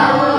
아